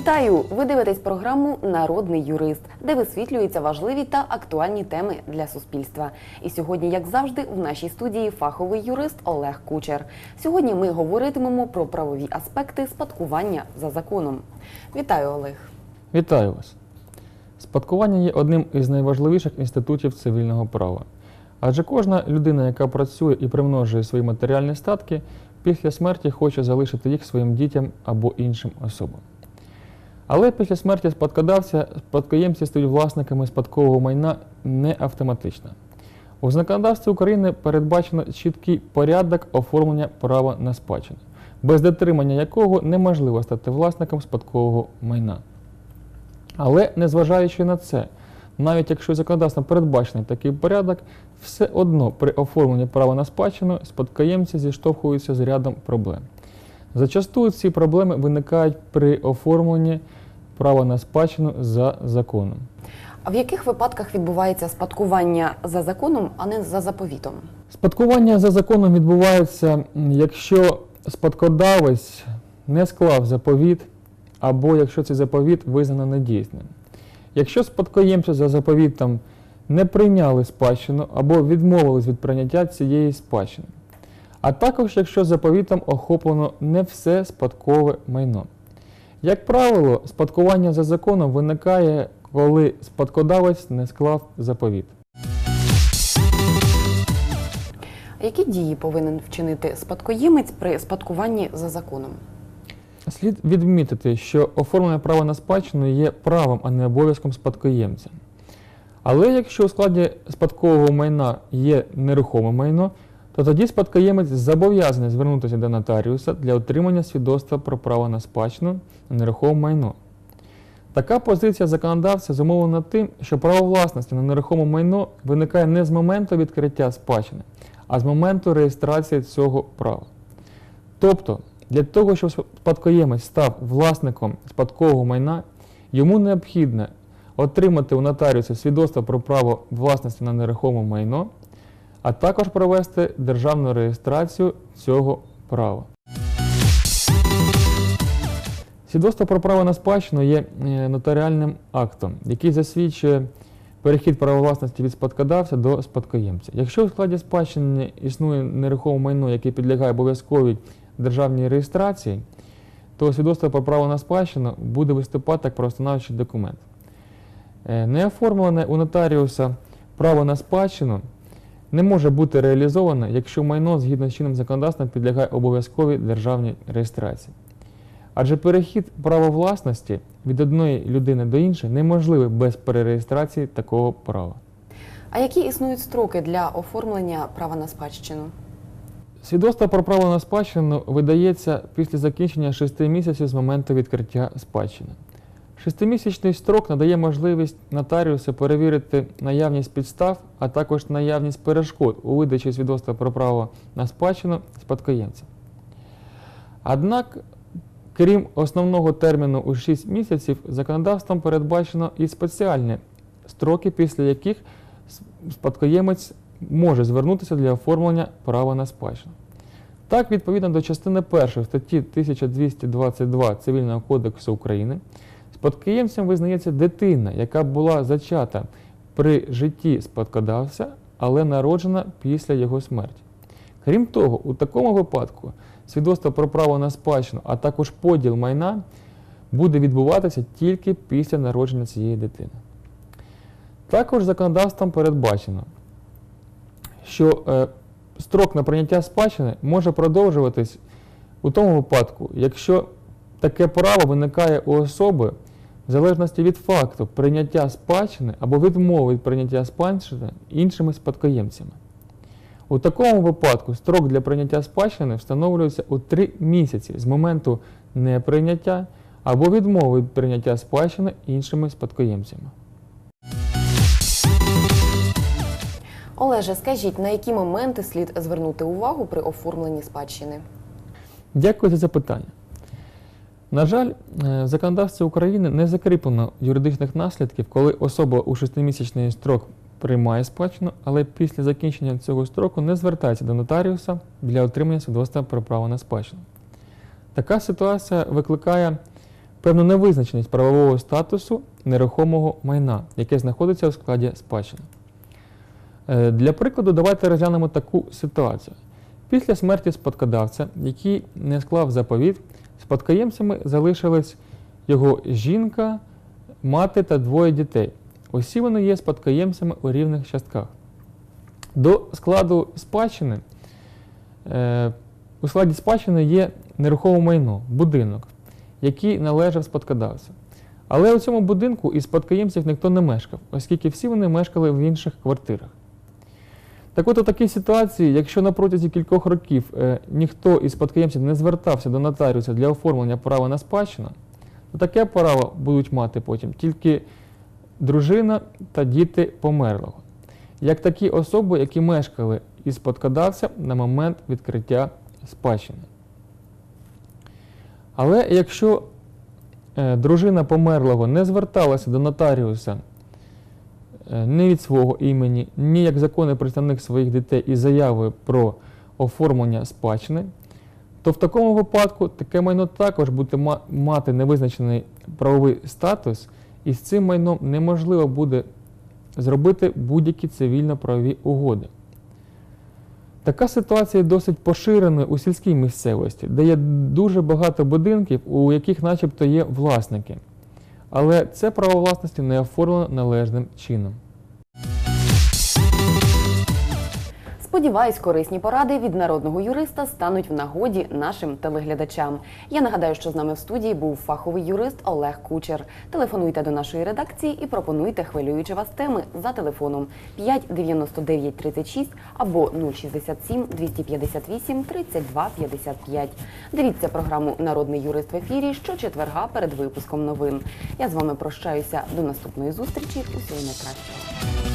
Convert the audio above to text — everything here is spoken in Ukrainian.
Вітаю! Ви дивитесь програму Народний юрист, де висвітлюються важливі та актуальні теми для суспільства. І сьогодні, як завжди, в нашій студії фаховий юрист Олег Кучер. Сьогодні ми говоритимемо про правові аспекти спадкування за законом. Вітаю, Олег! Вітаю вас! Спадкування є одним із найважливіших інститутів цивільного права. Адже кожна людина, яка працює і примножує свої матеріальні статки, після смерті хоче залишити їх своїм дітям або іншим особам. Але після смерті спадкодавця спадкоємці стають власниками спадкового майна не автоматично. У законодавстві України передбачено чіткий порядок оформлення права на спадщину, без дотримання якого неможливо стати власником спадкового майна. Але незважаючи на це, навіть якщо законодавством передбачений такий порядок, все одно при оформленні права на спадщину спадкоємці зіштовхуються з рядом проблем. Зачастую ці проблеми виникають при оформленні права на спадщину за законом. А в яких випадках відбувається спадкування за законом, а не за заповітом? Спадкування за законом відбувається, якщо спадкодавець не склав заповіт, або якщо цей заповіт визнано недійсним. Якщо спадкоємці за заповітом не прийняли спадщину або відмовились від прийняття цієї спадщини. А також якщо заповітом охоплено не все спадкове майно. Як правило, спадкування за законом виникає, коли спадкодавець не склав заповіт. Які дії повинен вчинити спадкоємець при спадкуванні за законом? Слід відмітити, що оформлення права на спадщину є правом, а не обов'язком спадкоємця. Але якщо у складі спадкового майна є нерухоме майно, то тоді спадкоємець зобов'язаний звернутися до нотаріуса для отримання свідоцтва про право на спадщину на нерухоме майно. Така позиція законодавця зумовлена тим, що право власності на нерухоме майно виникає не з моменту відкриття спадщини, а з моменту реєстрації цього права. Тобто, для того, щоб спадкоємець став власником спадкового майна, йому необхідно отримати у нотаріуса свідоцтво про право власності на нерухоме майно, а також провести державну реєстрацію цього права. Свідоцтво про право на спадщину є е, нотаріальним актом, який засвідчує перехід права власності від спадкодавця до спадкоємця. Якщо в складі спадщини існує нерухоме майно, яке підлягає обов'язковій державній реєстрації, то свідоцтво про право на спадщину буде виступати як правостановчий документ. Е, Не оформлене у нотаріуса право на спадщину не може бути реалізоване, якщо майно згідно з чинним законодавством підлягає обов'язковій державній реєстрації. Адже перехід права власності від одної людини до іншої неможливий без перереєстрації такого права. А які існують строки для оформлення права на спадщину? Свідоцтво про право на спадщину видається після закінчення 6 місяців з моменту відкриття спадщини. Шестимісячний строк надає можливість нотаріусу перевірити наявність підстав, а також наявність перешкод у видачі свідоцтва про право на спадщину спадкоємця. Однак, крім основного терміну у 6 місяців, законодавством передбачено і спеціальні строки, після яких спадкоємець може звернутися для оформлення права на спадщину. Так, відповідно до частини 1 статті 1222 Цивільного кодексу України, спадкоємцем визнається дитина, яка була зачата при житті спадкодавця, але народжена після його смерті. Крім того, у такому випадку свідоцтво про право на спадщину, а також поділ майна буде відбуватися тільки після народження цієї дитини. Також законодавством передбачено, що е, строк на прийняття спадщини може продовжуватись у тому випадку, якщо таке право виникає у особи в залежності від факту прийняття спадщини або відмови від прийняття спадщини іншими спадкоємцями. У такому випадку строк для прийняття спадщини встановлюється у 3 місяці з моменту неприйняття або відмови від прийняття спадщини іншими спадкоємцями. Олеже, скажіть, на які моменти слід звернути увагу при оформленні спадщини? Дякую за запитання. На жаль, е, в законодавстві України не закріплено юридичних наслідків, коли особа у шестимісячний строк приймає спадщину, але після закінчення цього строку не звертається до нотаріуса для отримання свідоцтва про право на спадщину. Така ситуація викликає певну невизначеність правового статусу нерухомого майна, яке знаходиться у складі спадщини. Е, Для прикладу, давайте розглянемо таку ситуацію. Після смерті спадкодавця, який не склав заповіт, спадкоємцями залишились його жінка, мати та двоє дітей. Усі вони є спадкоємцями у рівних частках. До складу спадщини е, у складі спадщини є нерухоме майно, будинок, який належав спадкодавцю. Але у цьому будинку із спадкоємців ніхто не мешкав, оскільки всі вони мешкали в інших квартирах. Так от у такій ситуації, якщо на протязі кількох років е, ніхто із спадкоємців не звертався до нотаріуса для оформлення права на спадщину, то таке право будуть мати потім тільки дружина та діти померлого, як такі особи, які мешкали із спадкодавцем на момент відкриття спадщини. Але якщо е, дружина померлого не зверталася до нотаріуса е, ні від свого імені, ні як законний представник своїх дітей із заявою про оформлення спадщини, то в такому випадку таке майно також буде мати невизначений правовий статус, і з цим майном неможливо буде зробити будь-які цивільно-правові угоди. Така ситуація досить поширена у сільській місцевості, де є дуже багато будинків, у яких начебто є власники. Але це право власності не оформлено належним чином. Сподіваюсь, корисні поради від народного юриста стануть в нагоді нашим телеглядачам. Я нагадаю, що з нами в студії був фаховий юрист Олег Кучер. Телефонуйте до нашої редакції і пропонуйте хвилюючі вас теми за телефоном 5 99 36 або 067 258 32 55. Дивіться програму Народний юрист в ефірі щочетверга перед випуском новин. Я з вами прощаюся до наступної зустрічі. Усього найкращого.